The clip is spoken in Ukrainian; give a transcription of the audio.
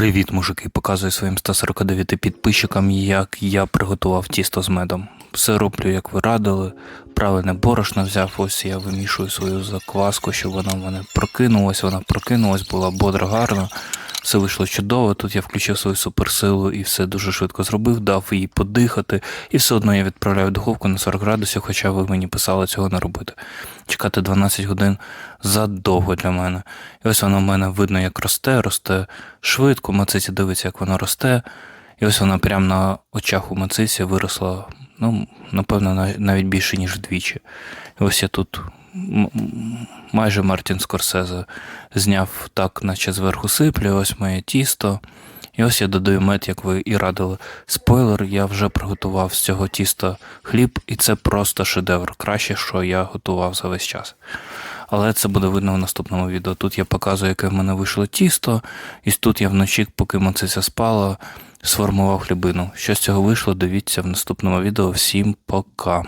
Привіт, мужики! Показую своїм 149 підписчикам, як я приготував тісто з медом. Все роблю, як ви радили. Правильне борошно взяв, ось я вимішую свою закваску, щоб вона в мене прокинулась, вона прокинулась, була бодра гарна. Все вийшло чудово. Тут я включив свою суперсилу і все дуже швидко зробив, дав їй подихати, і все одно я відправляю духовку на 40 градусів, хоча ви мені писали цього не робити. Чекати 12 годин задовго для мене. І ось воно в мене видно, як росте, росте швидко. Мациці дивиться, як воно росте. І ось вона прямо на очах у Мациці виросла, ну, напевно, нав- навіть більше, ніж вдвічі. І ось я тут майже Мартін Скорсезе зняв так, наче зверху сиплю, ось моє тісто. І ось я додаю мед, як ви і радили. Спойлер, я вже приготував з цього тіста хліб, і це просто шедевр. Краще, що я готував за весь час. Але це буде видно в наступному відео. Тут я показую, яке в мене вийшло тісто, і тут я вночі, поки мациця спала, сформував хлібину. Що з цього вийшло, дивіться в наступному відео. Всім пока.